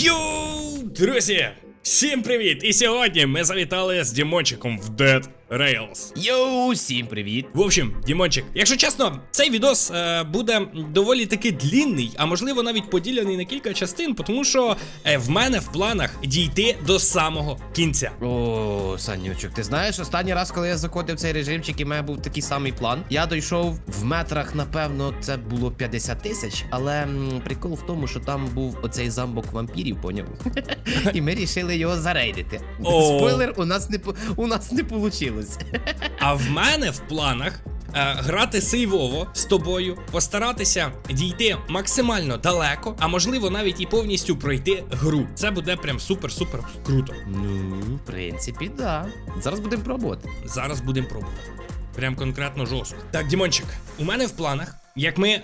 Йоу, друзі! Всім привіт! І сьогодні ми завітали з Дімончиком в Dead Rails. Йоу, всім привіт! В общем, Дімончик, якщо чесно, цей відос е, буде доволі таки длінний, а можливо навіть поділений на кілька частин, тому що е, в мене в планах дійти до самого кінця. О, Санючок, ти знаєш, останній раз, коли я заходив в цей режимчик, і в мене був такий самий план. Я дійшов в метрах, напевно, це було 50 тисяч, але м, прикол в тому, що там був оцей замок вампірів, поняв? І ми рішили його зарейдити. Спойлер, у нас не по- у нас не вийшло. А в мене в планах е, грати сейвово з тобою, постаратися дійти максимально далеко, а можливо навіть і повністю пройти гру. Це буде прям супер-супер круто. Ну, в принципі, да. Зараз будемо пробувати. Зараз будемо пробувати. Прям конкретно жорстко. Так, Дімончик, у мене в планах. Як ми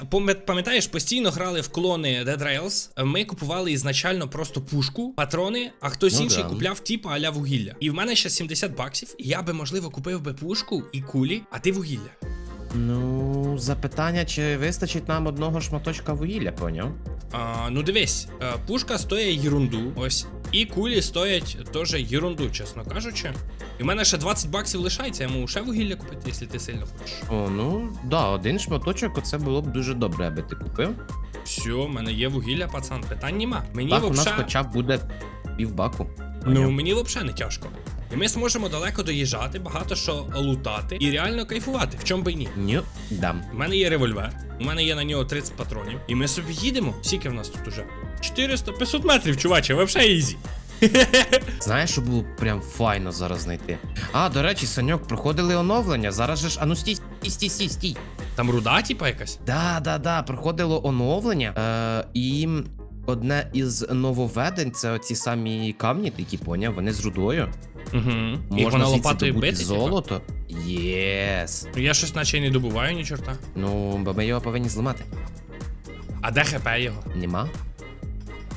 пам'ятаєш, постійно грали в клони Dead Rails, ми купували ізначально просто пушку, патрони, а хтось Ну інший да. купляв типа аля вугілля. І в мене ще 70 баксів, і я би, можливо, купив би пушку і кулі, а ти вугілля. Ну, запитання, чи вистачить нам одного шматочка вугілля, поняв? А, ну дивись, е, пушка стоїть ерунду, ось. І кулі стоять теж ерунду, чесно кажучи. І в мене ще 20 баксів лишається, я можу ще вугілля купити, якщо ти сильно хочеш. О, ну да, один шматочок, оце було б дуже добре, аби ти купив. Все, в мене є вугілля, пацан, питань нема. Мені так, у нас хоча б буде півбаку. ну мені взагалі не тяжко. І ми зможемо далеко доїжджати, багато що лутати і реально кайфувати, в чому би й ні. Ню, дам. У мене є револьвер, у мене є на нього 30 патронів. І ми собі їдемо. Скільки в нас тут уже? 400-500 метрів, чуваче, взагалі ізі. Знаєш, що було прям файно зараз знайти. А, до речі, Саньок, проходили оновлення. Зараз же ж. А ну стій, стій, стій, стій, стій. Там руда, типа якась? Да, да, да, проходило оновлення. Е, і одне із нововведень це оці самі камні, такі поняв, вони з рудою. Угу. І Можна вона звідси лопатою добути бити. типа? золото. Єс. Ну я щось наче й не добуваю ні чорта. Ну, бо ми його повинні зламати. А де хп його? Нема?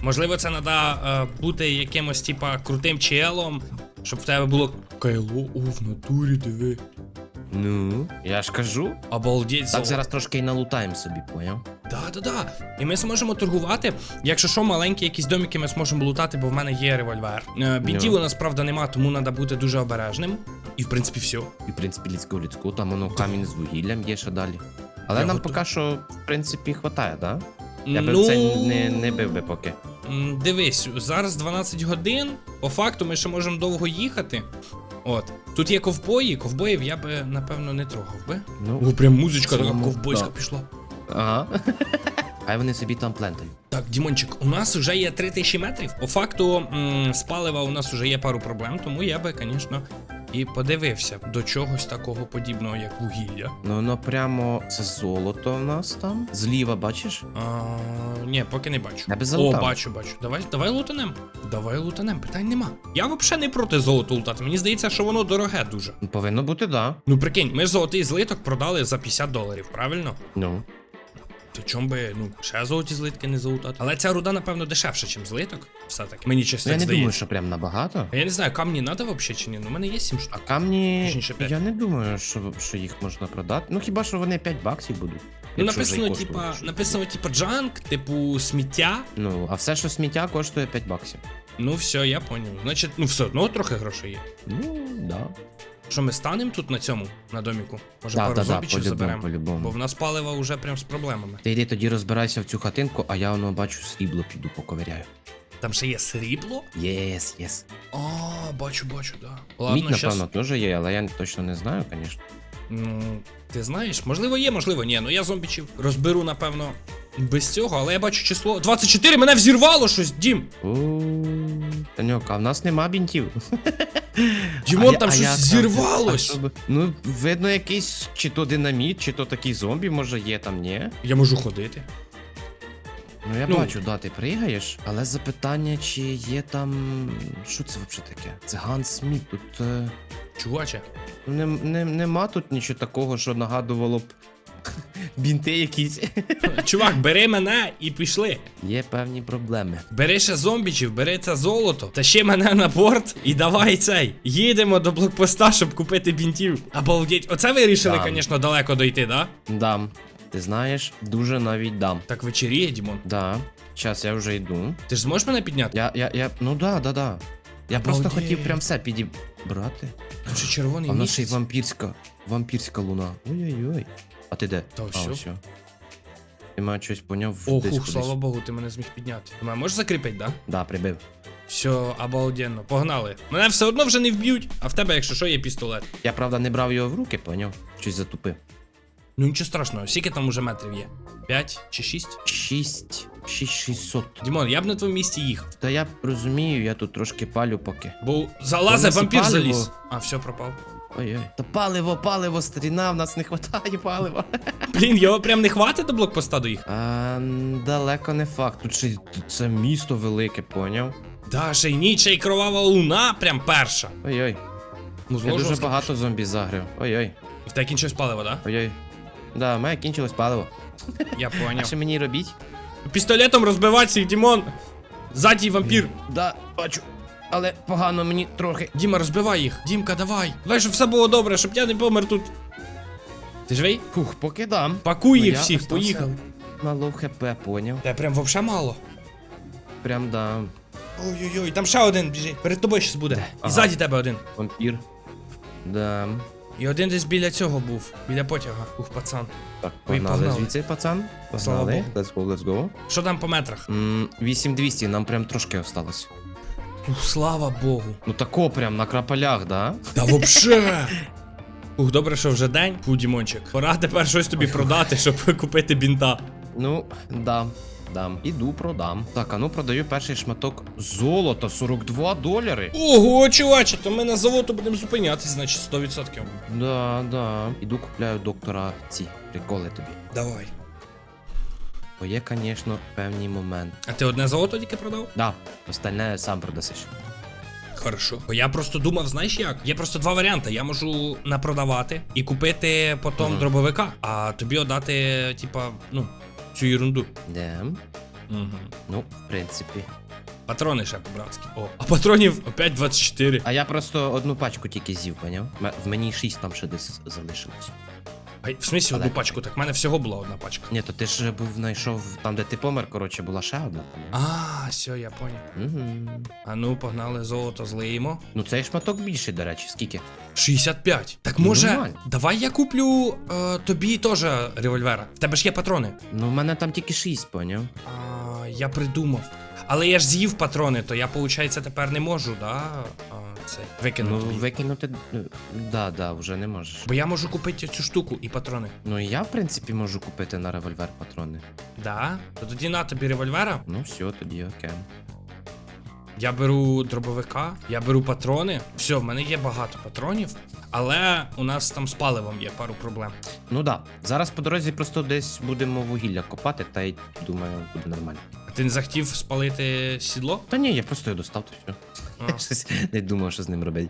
Можливо, це треба е, бути якимось, типа, крутим челом, щоб в тебе було кайло, о, в натурі диви. Ну, я ж кажу. Обалдеть, Так зараз трошки і налутаємо собі, поняв? Да, да, да. І ми зможемо торгувати. Якщо що, маленькі якісь домики ми зможемо лутати, бо в мене є револьвер. Е, Бінтів Ну. у нас, правда, нема, тому треба бути дуже обережним. І в принципі все. І в принципі людську людську, там воно камінь з вугіллям є ще далі. Але Я нам готов. поки що, в принципі, хватає, да? Я би ну, це не, не бив би поки. Дивись, зараз 12 годин. По факту ми ще можемо довго їхати. От. Тут є ковбої, ковбоїв я би, напевно, не трогав би. Ну, О, прям музичка така ковбойська да. пішла. ага. Хай вони собі там плентають. Так, Дімончик, у нас вже є 3000 метрів. По факту, м, з палива у нас вже є пару проблем, тому я би, звісно, і подивився до чогось такого подібного, як вугілля. Ну, воно прямо це золото в нас там. Зліва, бачиш? А, ні, поки не бачу. Я О, бачу, бачу. Давай, давай лутанем. Давай лутанем, питань нема. Я взагалі не проти золота лутати. Мені здається, що воно дороге дуже. Повинно бути, да. Ну прикинь, ми ж золотий злиток продали за 50 доларів, правильно? Ну. То чому би, ну, ще золоті злитки не залутати? Але ця руда, напевно, дешевша, ніж злиток. Все-таки. Мені чесно Ну, я не думаю, що прям набагато. А Я не знаю, камні треба взагалі чи ні? Ну, у мене є 7 А штук. камні. Точніше, п'ять. Я не думаю, що, що їх можна продати. Ну хіба що вони 5 баксів будуть. Ну, якщо вже й написано, коштують типа, щось. написано, типа, джанк, типу, сміття. Ну, а все, що сміття, коштує 5 баксів. Ну, все, я поняв. Значить, ну все одно трохи грошей є. Ну, да. Що ми станемо тут на цьому, на доміку? Може, Да, пару да, да, зомбічів по-любому, заберемо? по-любому. Бо в нас палива вже прям з проблемами. Ти йди тоді розбирайся в цю хатинку, а я воно бачу срібло піду поковиряю. Там ще є срібло? Єс, єс. А, бачу, бачу, да. Мідь, Ладно, щас. напевно, теж є, але я точно не знаю, звісно. Ну, ти знаєш, можливо, є, можливо, ні. Ну я зомбічів розберу, напевно, без цього, але я бачу число. 24, мене взірвало щось, Дім! Таньок, а в нас нема бінтів. Дімон, там щось зірвалось! Ну, видно, якийсь чи то динаміт, чи то такий зомбі, може є там, ні? Я можу ходити. Ну я Ну. бачу, да, ти пригаєш, але запитання, чи є там. Що це взагалі таке? Це Ганс Сміт. Тут е... Чуваче. не, не, нема тут нічого такого, що нагадувало б бінти якісь. Чувак, бери мене і пішли. Є певні проблеми. Бери ще зомбічів, бери це золото, тащи мене на борт і давай цей. Їдемо до блокпоста, щоб купити бінтів. Обалдеть. Оце ви вирішили, Да. звісно, далеко дойти, да? Дам. Ти знаєш, дуже навіть дам. Так вечеріє, Дімон. Да. Час я вже йду. Ти ж зможеш мене підняти? Я, я, я, ну да, да, да. Я просто Обалдеть. хотів прям все підібрати. Там ще червоний А в нас ще й місяць. вампірська, вампірська луна. Ой-ой-ой. А ти де? Та а, ось. Ти маю щось поняв Ох, десь ух, кудись. слава Богу, ти мене зміг підняти. Ти мене можеш закріпити, да? Да, прибив. Все, обалденно, погнали. Мене все одно вже не вб'ють, а в тебе, якщо що, є пістолет. Я правда не брав його в руки, поняв? Щось затупив. Ну нічого страшного, скільки там уже метрів є? П'ять чи шість? 6. 6600. Дімон, я б на твоєму місці їхав. Та я розумію, я тут трошки палю поки. Бо залазить вампір паливо. заліз. А, все, пропав. Ой-ой. Та паливо, паливо, старіна, в нас не хватає палива. Блін, його прям не хватить до блокпоста до їх. А, далеко не факт. Тут ще тут це місто велике, поняв? Да, ще й ніч, й кровава луна, прям перша. Ой-ой. Ну, Я дуже багато зомбі загрів. Ой-ой. В тебе кінчилось паливо, да? Ой-ой. Да, в мене кінчилось паливо. Я А поняв. що мені робіть? Пістолетом розбивати їх, Дімон. Ззаді вампір. Да, бачу. Але погано мені трохи. Діма, розбивай їх. Дімка, давай. Давай, щоб все було добре, щоб я не помер тут. Ти живий? Фух, поки дам. Пакуй Ну, їх я всіх, остався поїхали. На лоу хп, поняв. Та прям вообще мало. Прям дам. Ой-ой-ой, там ще один біжить. Перед тобою щас буде. І Ага. ззаді тебе один. Вампір. Дам. І один десь біля цього був, біля потяга. Ух, пацан. Так, Ой, погнали погнали. звідси, пацан. Слава Погнали. Богу. Let's go, let's go. Що там по метрах? М, 8200, нам прям трошки осталось. Ух, слава Богу. Ну тако прям на крапалях, да? Та вообще. Ух, добре, що вже день. Фу, Дімончик. Пора тепер щось тобі продати, щоб купити бінта. Ну, дам. Дам. Іду продам. Так, а ну продаю перший шматок золота, 42 доляри. Ого, чуваче, то ми на золото будемо зупинятись, значить 100%. Да, да. Іду купляю доктора ці приколи тобі. Давай. Бо є, звісно, певні моменти. А ти одне золото тільки продав? Да, остальне сам продасиш. Хорошо. Бо я просто думав, знаєш як? Є просто два варіанти. Я можу напродавати і купити потім Мгм. дробовика, а тобі отдати, типа, ну, цю ерунду. Де? Угу. Ну, в принципі. Патрони ще по-братськи. О, а патронів опять 24. А я просто одну пачку тільки з'їв, поняв? М- В мені 6 там ще десь залишилось. А в Але- одну пачку? Так в мене всього була одна пачка. Ні, то ти ж був знайшов там, де ти помер, коротше, була ще одна. А, все, я поняв. Угу. А ну, погнали, золото злиємо. Ну цей шматок більший, до речі, скільки? 65. Так Ну, може, нормально. давай я куплю е, тобі теж револьвера. В тебе ж є патрони. Ну, в мене там тільки 6, поняв? А, я придумав. Але я ж з'їв патрони, то я, виходить, тепер не можу, да? А, це, викинути. Ну, викинути. ну, Да, да, вже не можеш. Бо я можу купити цю штуку і патрони. Ну і я, в принципі, можу купити на револьвер патрони. Да? То тоді на тобі револьвера. Ну, все, тоді окей. Я беру дробовика, я беру патрони. Все, в мене є багато патронів, але у нас там з паливом є пару проблем. Ну да. Зараз по дорозі просто десь будемо вугілля копати, та й думаю, буде нормально. А ти не захотів спалити сідло? Та ні, я просто його достав, то все. Щось не думав, що з ним робити.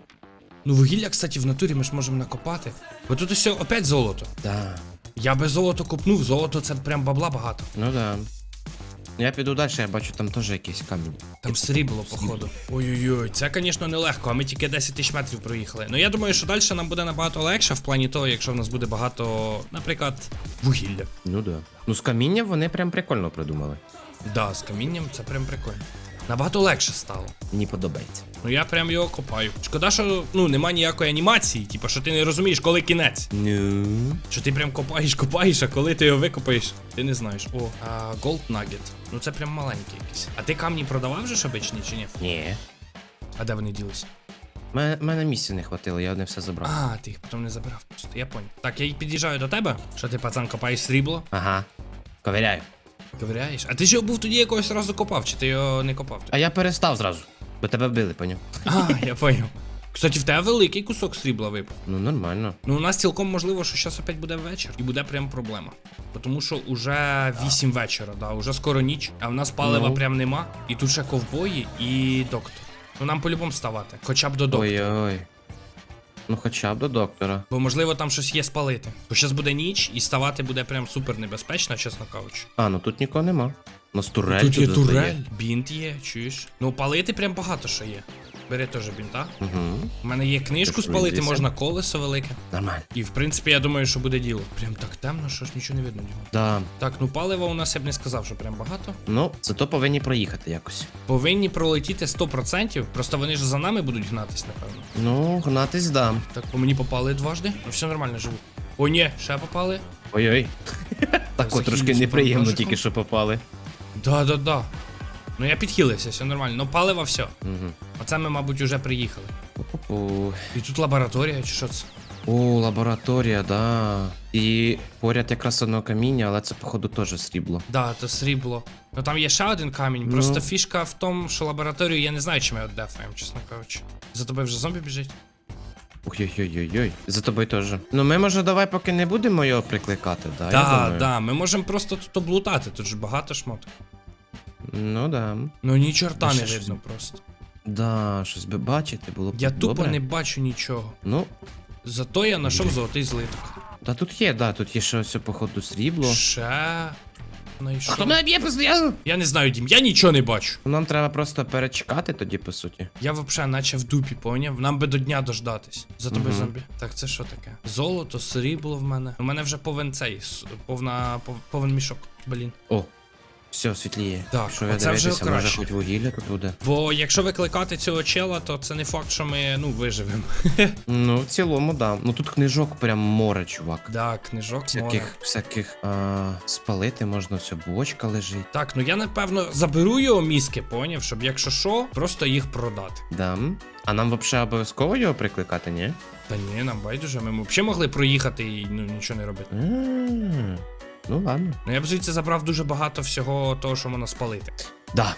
Ну, вугілля, кстати, в натурі ми ж можемо накопати. Бо тут ось опять золото. Да. Я би золото копнув, золото це прям бабла багато. Ну да. Я піду далі, я бачу, там теж якийсь камінь. Там срібло, походу. Ой-ой-ой, це, звісно, нелегко, а ми тільки 10 тисяч метрів проїхали. Ну я думаю, що далі нам буде набагато легше в плані того, якщо в нас буде багато, наприклад, вугілля. Ну да. Ну з каміння вони прям прикольно придумали. Да, з камінням це прям прикольно. Набагато легше стало. Мені подобається. Ну я прям його копаю. Шкода, що ну нема ніякої анімації, типу, що ти не розумієш, коли кінець. Ну. Що ти прям копаєш, копаєш, а коли ти його викопаєш, ти не знаєш. О, а, Gold Nugget. Ну це прям маленький якийсь. А ти камні продавав вже ж обичні чи ні? Ні. А де вони ділись? Мене, мене місця не хватило, я одне все забрав. А, ти їх потім не забирав просто, я понял. Так, я під'їжджаю до тебе. Що ти, пацан, копаєш срібло? Ага. Ковиряю. Ковиряєш. А ти ж його був тоді якогось разу копав, чи ти його не копав? А я перестав зразу, бо тебе вбили, поняв? А, я поняв. Кстати, в тебе великий кусок срібла випав. Ну нормально. Ну, у нас цілком можливо, що зараз опять буде вечір, і буде прям проблема. Тому що уже 8 вечора, да, уже скоро ніч, а в нас палива Ну. прям нема. І тут ще ковбої і доктор. Ну нам по-любому ставати, хоча б до доктора. Ой-ой. Ну хоча б до доктора. Бо можливо там щось є спалити. Бо зараз буде ніч і ставати буде прям супер небезпечно, чесно кажучи. А, ну тут нікого нема. У нас турель. тут є турель, бінт є, чуєш? Ну палити прям багато що є. Бери теж бінта. Угу. У мене є книжку Ти спалити, можна колесо велике. Нормально. І в принципі, я думаю, що буде діло. Прям так темно, що ж нічого не видно. Да. Так, ну палива у нас я б не сказав, що прям багато. Ну, зато повинні проїхати якось. Повинні пролетіти 100%, просто вони ж за нами будуть гнатись, напевно. Ну, гнатись да. Так, по мені попали дважди. Ну все нормально, живу. О, ні, ще попали. Ой-ой. Так от трошки неприємно тільки що попали. Да-да-да. Ну я підхилився, все нормально. Ну палива все. Угу. Оце ми, мабуть, уже приїхали. О, І тут лабораторія, чи що це? О, лабораторія, да. І поряд якраз одно каміння, але це, походу, теж срібло. Да, то срібло. Ну там є ще один камінь. Ну. Просто фішка в тому, що лабораторію я не знаю, чи ми отдефаємо, чесно кажучи. За тобою вже зомбі біжить. Ой-ой-ой-ой. За тобою теж. Ну ми може давай поки не будемо його прикликати, да? я Да, думаю. да, ми можемо просто тут облутати, тут ж багато шмоток. Ну да. Ну ні чорта Ще не щось. видно просто. Да, щось би бачити було б Я добре. тупо не бачу нічого. Ну, Зато я знайшов золотий злиток. та тут є, да, тут є ще ось походу срібло. Ще. знайшов. Хто мене б'є постійно? Я не знаю, Дім, я нічого не бачу. Нам треба просто перечекати тоді, по суті. Я взагалі наче в дупі, поняв? Нам би до дня дождатись. За тобою Мгм. зомбі. Так, це що таке? Золото, срібло в мене. У мене вже повен цей, с- повна, пов- повен мішок. Блін. О, все, світліє. Так, що я оце вже може краще. хоч вугілля тут буде. Бо якщо викликати цього чела, то це не факт, що ми ну виживемо. Ну, в цілому, да. Ну тут книжок прям море, чувак. Да, книжок море. Всяких, всяких а, спалити можна, все, бочка лежить. Так, ну я напевно заберу його мізки, поняв, щоб якщо що, просто їх продати. Да. А нам взагалі обов'язково його прикликати, ні? Та ні, нам байдуже, ми взагалі могли проїхати і ну нічого не робити. М, Ну ладно. Ну я б звідси забрав дуже багато всього того, що можна спалити. Да.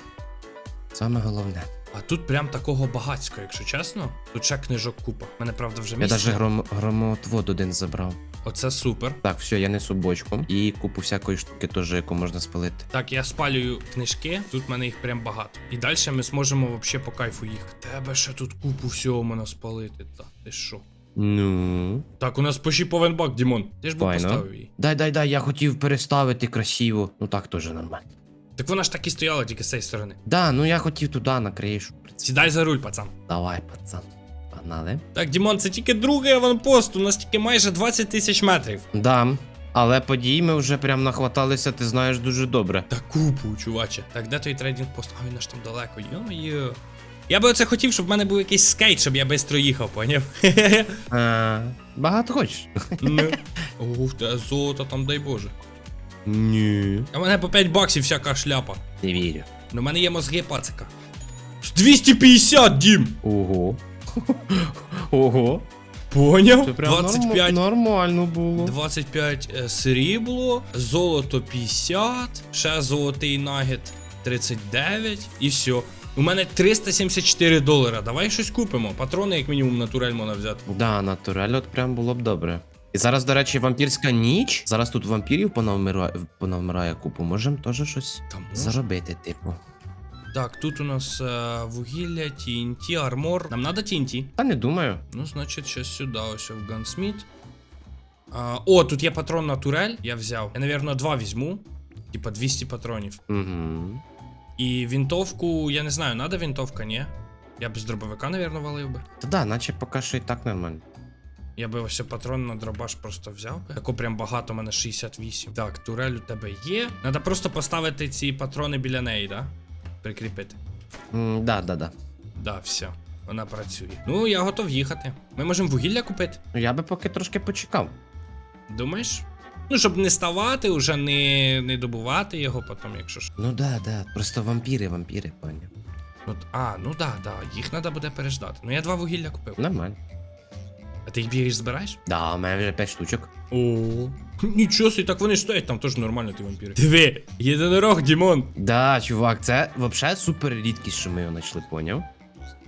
Саме головне. А тут прям такого багацько, якщо чесно. Тут ще книжок купа. Мене правда вже Я навіть гром, громотвод один забрав. Оце супер. Так, все, я несу бочку. І купу всякої штуки теж, яку можна спалити. Так, я спалюю книжки, тут в мене їх прям багато. І далі ми зможемо вообще по кайфу їхати. Тебе ще тут купу всього можна спалити. Та ти що? Ну. Так, у нас почти повен бак, Дімон. Ти ж би Файно. поставив її. Дай, дай, дай, я хотів переставити красиво. Ну так теж нормально. Так вона ж так і стояла, тільки з цієї сторони. Да, ну я хотів туди на кришу. Сідай за руль, пацан. Давай, пацан. Погнали. Так, Дімон, це тільки другий аванпост, у нас тільки майже 20 тисяч метрів. Да. Але подій ми вже прям нахваталися, ти знаєш дуже добре. Та купу, чуваче. Так, де той трейдинг пост? А він аж там далеко. Йо-моє. Я би оце хотів, щоб в мене був якийсь скейт, щоб я швидко їхав, поняв? А, багато хочеш? Ну. Ух, те золото там, дай Боже. Ні. А в мене по 5 баксів всяка шляпа. Не вірю. Ну, в мене є мозги пацика. 250, Дім! Ого. Ого. Поняв? Це прям 25. нормально було. 25 е, срібло, золото 50, ще золотий нагет 39 і все. У мене 374 долара. Давай щось купимо. Патрони, як мінімум, на турель можна взяти. Да, натурально от прям було б добре. І зараз, до речі, вампірська ніч. Зараз тут вампірів понавмирає, понавмирає купу. Можемо теж щось Там заробити, типу. Так, тут у нас е, вугілля, TNT, армор. Нам надо TNT. Та не думаю. Ну, значить, щось сюди, ось в Gunsmith. А, о, тут є патрон на турель. Я взяв. Я, напевно, два візьму. Типа 200 патронів. Угу. І вінтовку, я не знаю, надо вінтовка, ні? Я б з дробовика, напевно, валив би. Та да, наче поки що і так нормально. Я би ось патрон на дробаш просто взяв. би. Тако прям багато, у мене 68. Так, турель у тебе є. Надо просто поставити ці патрони біля неї, да? Прикріпити. М, да, да, да. Да, все. Вона працює. Ну, я готов їхати. Ми можемо вугілля купити. Ну я би поки трошки почекав. Думаєш? Ну, щоб не ставати, уже не, не добувати його потім, якщо ж. Ну да, да. Просто вампіри, вампіри, поняв. От, а, ну да, да, їх треба буде переждати. Ну я два вугілля купив. Нормально. А ти їх бігаєш збираєш? Да, у мене вже 5 штучок. О. Нічого собі, так вони стоять, там теж нормально ті вампіри. Диви, єдинорог, Дімон. Да, чувак, це взагалі супер рідкість, що ми його знайшли, поняв?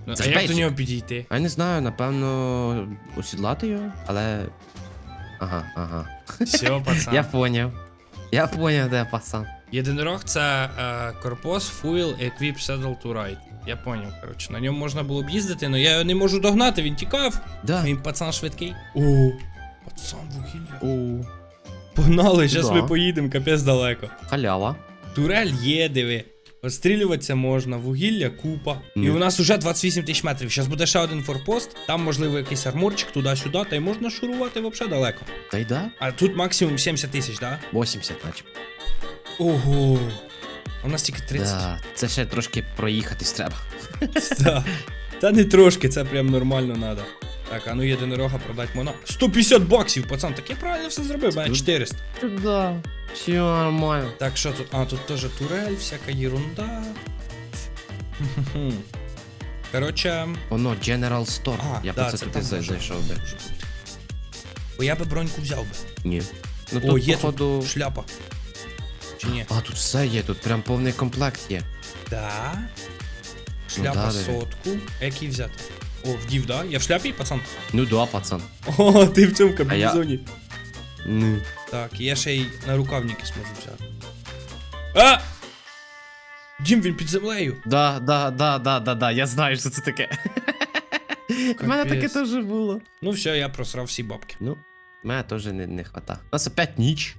Ну, Це а ж як до нього підійти? А я не знаю, напевно, осідлати його, але. Ага, ага. Все, пацан. Я поняв. Я поняв, де пацан. Єдинорог це е, корпус, фуйл, equip, saddle to ride. Я поняв, коротше. На ньому можна було б їздити, але я його не можу догнати, він тікав. Да. Він пацан швидкий. О, пацан вугілля. О, Погнали, зараз Да. ми поїдемо, капець далеко. халява. Турель є, диви. Отстрілюватися можна, вугілля, купа. І Ну. у нас уже 28 тисяч метрів. Зараз буде ще один форпост, там, можливо, якийсь арморчик туди-сюди, та й можна шурувати взагалі далеко. Та й да? А тут максимум 70 тисяч, да? 80, наче. Ого. У нас тільки 30. Да. Це ще трошки проїхатись треба. Та не трошки, це прям нормально надо. Так, а ну єдинорога продать можна. 150 баксів, пацан, так я правильно все зробив, мене 400. Да. Все нормально. Так, що тут? А, тут теж турель, всяка ерунда. Хм-хм-хм. Короче, Воно General Store. А, я да, по це це туди там за- може- зайшов би. Бо я би броньку взяв би. Ні. Ну О, тут, є походу. тут шляпа. Чи ні? А, тут все є, тут прям повний комплект є. Да. Ну Шляпа да, диви. сотку. А який взяти? О, вдів, да? Я в шляпі, пацан? Ну да, пацан. О, ти в цьому я- Ну. Так, я ще й на рукавники зможу взяти. А! Дім, він під землею. Да, да, да, да, да, да, я знаю, що це таке. У мене таке теж було. Ну все, я просрав всі бабки. Ну, мене теж не, не хвата. У нас опять ніч.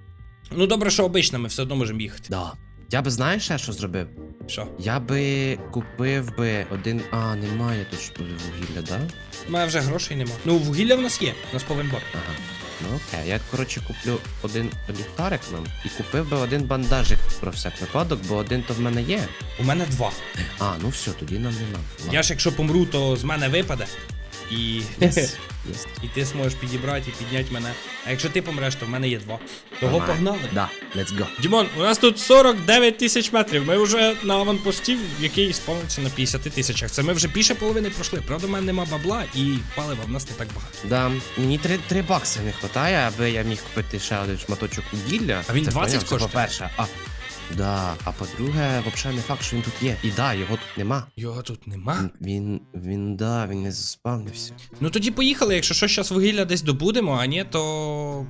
Ну добре, що обично, ми все одно можемо їхати. Да. Я би знаєш ще що зробив? Що? Я би купив би один. А, немає тут ж вугілля, да? У мене вже грошей нема. Ну, вугілля в нас є, у нас повен. Ага. Ну окей, я коротше куплю один ліхтарик нам і купив би один бандажик про всяк випадок, бо один то в мене є. У мене два. А, ну все, тоді нам не надо. Я ж якщо помру, то з мене випаде. І. Єс. І ти зможеш підібрати і підняти мене. А якщо ти помреш, то в мене є два. Того Нормально. погнали. Да, let's go. Дімон, у нас тут 49 тисяч метрів. Ми вже на аванпості, який сповниться на 50 тисячах. Це ми вже більше половини пройшли. Правда, в мене нема бабла і палива в нас не так багато. Да, мені 3, 3 бакси не вистачає, аби я міг купити ще один шматочок вугілля. А він Це 20 поняв, це коштує? По-перше, а. Да, а по-друге, взагалі не факт, що він тут є. І да, його тут нема. Його тут нема. Він, він, він да, він не заспавнився. Ну тоді поїхали, якщо що, зараз вугілля десь добудемо, а ні, то.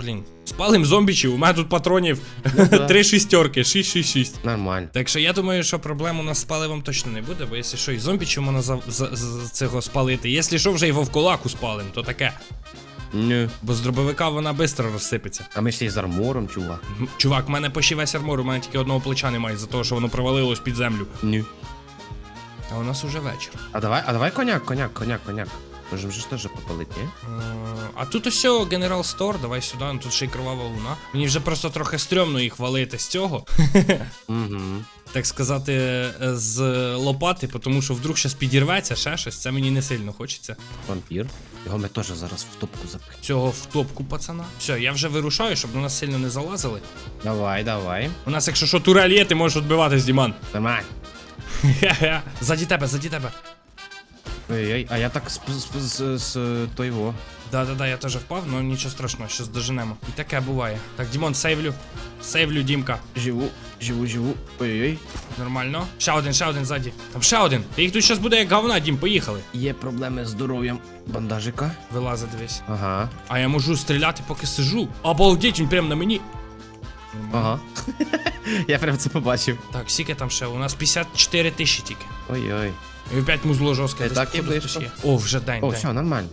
Блін, спалим зомбічів, у мене тут патронів Ну да. три шістерки, 666. Нормально. Так що я думаю, що проблем у нас з паливом точно не буде, бо якщо що, і зомбічів можна за, за, за цього спалити. Якщо що, вже і вовкулаку спалим, то таке. Ні. Бо з дробовика вона швидко розсипеться. А ми ще й з армором, чувак. Чувак, в мене почти весь армор, у мене тільки одного плеча немає, за того, що воно провалилось під землю. Ні. А у нас уже вечір. А давай, а давай коняк, коняк, коняк, коняк. Можем же ж теж попалити, ні? Е, А тут ось Генерал Стор, давай сюди, ну тут ще й кровава луна. Мені вже просто трохи стрьомно їх валити з цього, Угу. Так сказати, е, з лопати, тому що вдруг щас підірветься, ще щось, це мені не сильно хочеться. Вампір. Його ми теж зараз в топку запихнемо. Цього в топку, пацана. Все, я вже вирушаю, щоб на нас сильно не залазили. Давай, давай. У нас, якщо що, турель є, ти можеш відбиватись, Діман. Давай. Заді тебе, заді тебе. Ой-ой, а я так з, з, во. Да-да-да, я теж впав, але нічого страшного, щось доженемо. І таке буває. Так, Дімон, сейвлю. Сейвлю, Дімка. Живу, живу, живу. Ой-ой. Нормально. Ще один, ще один ззаді. Там ще один. Та їх тут щас буде як говна, Дім, поїхали. Є проблеми з здоров'ям. Бандажика. Вилазить дивись. Ага. А я можу стріляти, поки сижу. Обалдеть, він прям на мені. Ага. я прям це побачив. Так, скільки там ще? У нас 54 тисячі тільки. Ой-ой. І опять музло жорстке. Десь так і походу близько. хтось є. О, вже день, О, день. все, нормально.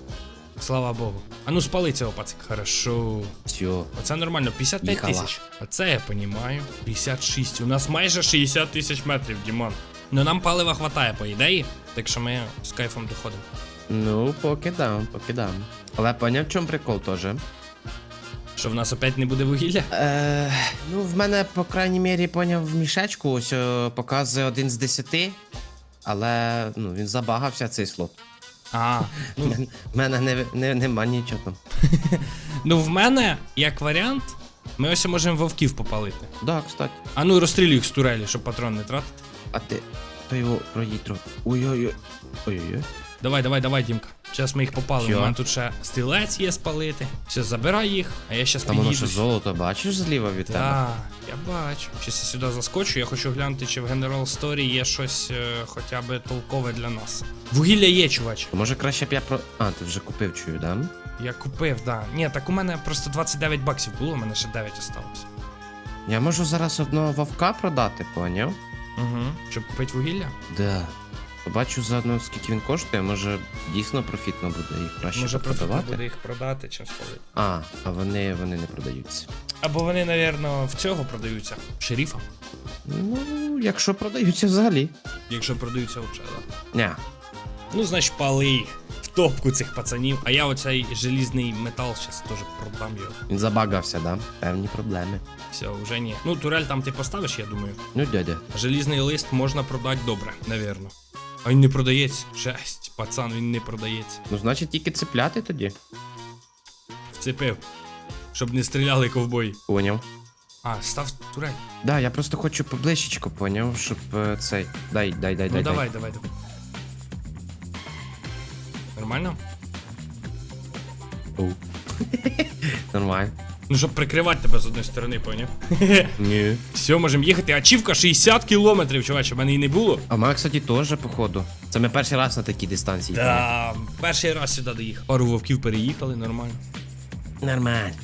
Слава Богу. А ну спали цього пацика. Хорошо. Все. Оце нормально, 55 Їхала. тисяч. Оце я понімаю. 56. У нас майже 60 тисяч метрів, Дімон. Ну нам палива хватає, по ідеї. Так що ми з кайфом доходимо. Ну, поки дам, поки дам. Але поняв, в чому прикол теж. Що в нас опять не буде вугілля? Е, ну, в мене, по крайній мірі, поняв в мішечку, ось о, показує один з десяти. Але ну, він забагався цей слот. А, ну, В мене не, не, нема нічого там. ну в мене, як варіант, ми ось можемо вовків попалити. Да, кстати. А ну розстрілюй їх з турелі, щоб патрон не тратити. А ти. То його проїдь трохи. Ой-ой-ой. Ой-ой-ой. Давай, давай, давай, Дімка. Зараз ми їх попалимо. У мене тут ще стрілець є спалити. Все, забирай їх, а я щас Там воно під'їду. золото, бачиш зліва від тебе? Так, я бачу. Щас я сюди заскочу, я хочу глянути, чи в General Story є щось е, хоча б толкове для нас. Вугілля є, чувач. Може краще б я про. А, ти вже купив чую, да? Я купив, да. Ні, так у мене просто 29 баксів було, у мене ще 9 осталось. Я можу зараз одного вовка продати, поняв? Угу. Щоб купити вугілля? Да. Побачу заодно, скільки він коштує, може дійсно профітно буде їх краще Може просто продавати. буде їх продати, чим спалити. А, а вони, вони не продаються. Або вони, напевно, в цього продаються. Шеріфа. Ну, якщо продаються взагалі. Якщо продаються взагалі, да. Ня. Ну, значить, пали їх в топку цих пацанів. А я оцей желізний метал зараз теж продам його. Він забагався, да? Певні проблеми. Все, вже ні. Ну, турель там ти поставиш, я думаю. Ну, дядя. Желізний лист можна продати добре, навірно. А він не продається. Жесть, пацан, він не продається. Ну, значить, тільки цепляти тоді. Вцепив. Щоб не стріляли ковбої. Поняв. А, став турель. Да, я просто хочу поближечко, поняв, щоб е, цей. Дай, дай, дай, Ну дай. давай, давай, давай. Нормально? Дай. Нормально. Ну, щоб прикривати тебе з одної сторони, поняв? Ні. Все, можемо їхати. Ачівка 60 кілометрів, чуваче, в мене її не було. А в кстати, теж, походу. Це ми перший раз на такій дистанції. Да, перший раз сюди доїхав. Пару вовків переїхали, нормально. Нормально.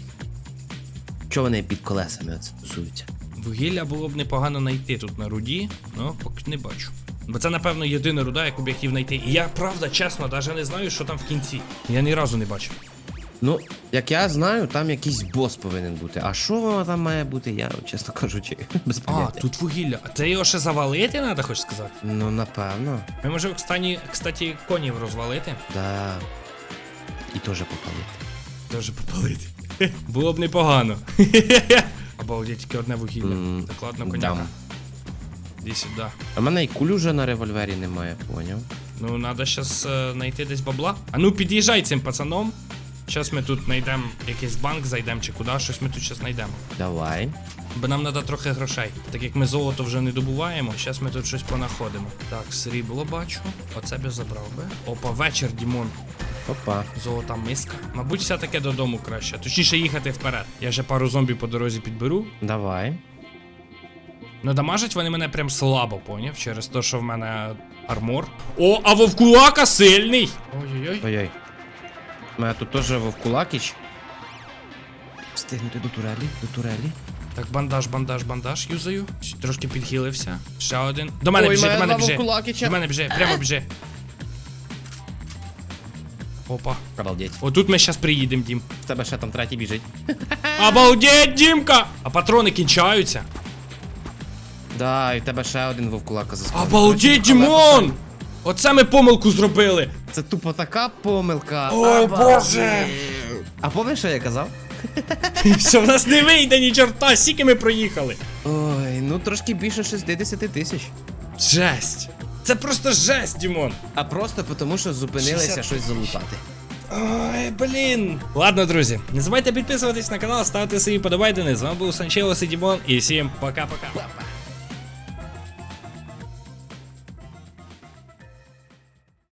Чого вони під колесами оце тусуються? Вугілля було б непогано знайти тут на руді, ну поки не бачу. Бо це, напевно, єдина руда, яку б я хотів знайти. І я правда, чесно, навіть не знаю, що там в кінці. Я ні разу не бачив. Ну, як я знаю, там якийсь бос повинен бути. А що воно там має бути, я, чесно кажучи, без А, поняття. тут вугілля. А це його ще завалити треба, хочеш сказати? Ну, напевно. Ми можемо, кстати, кстати, конів розвалити. Да. І теж попалити. Теж попалити. Було б непогано. Обалдеть, тільки одне вугілля. М, Так ладно, дам. коняка. Іди сюди. А в мене і кулю вже на револьвері немає, поняв? Ну, треба зараз знайти десь бабла. А ну під'їжджай цим пацаном. Зараз ми тут знайдемо якийсь банк, зайдемо чи куди, щось ми тут зараз знайдемо. Давай. Бо нам треба трохи грошей. Так як ми золото вже не добуваємо, зараз ми тут щось понаходимо. Так, срібло бачу. Оце б я забрав би. Опа, вечір, Дімон. Опа. Золота миска. Мабуть, все-таки додому краще. Точніше їхати вперед. Я ще пару зомбі по дорозі підберу. Давай. Ну, дамажать вони мене прям слабо, поняв? Через те, що в мене армор. О, а вовкулака сильний! Ой-ой-ой. Ой-ой. У мене тут теж вовкулакіч. Встигнути до турелі, до турелі. Так, бандаж, бандаж, бандаж юзаю. Трошки підхилився. Ще один. До мене Ой, біжи, мене до мене біжи. До мене біжи, прямо біжи. Опа. Обалдеть. Отут ми зараз приїдемо, Дім. В тебе ще там третій біжить. Обалдеть, Дімка! А патрони кінчаються. Да, і в тебе ще один вовкулака заспав. Обалдеть, Дімон! Оце ми помилку зробили. Це тупо така помилка. Обалдеть. Боже! А пам'ятаєш, що я казав? Що в нас не вийде ні чорта, скільки ми проїхали. Ой, ну трошки більше 60 тисяч. Жесть. Це просто жесть, Дімон. А просто тому, що зупинилися 60 щось залутати. Ой, блін. Ладно, друзі, не забувайте підписуватись на канал, ставити свої подобайдени. З вами був Санчелос і Дімон, і всім пока-пока.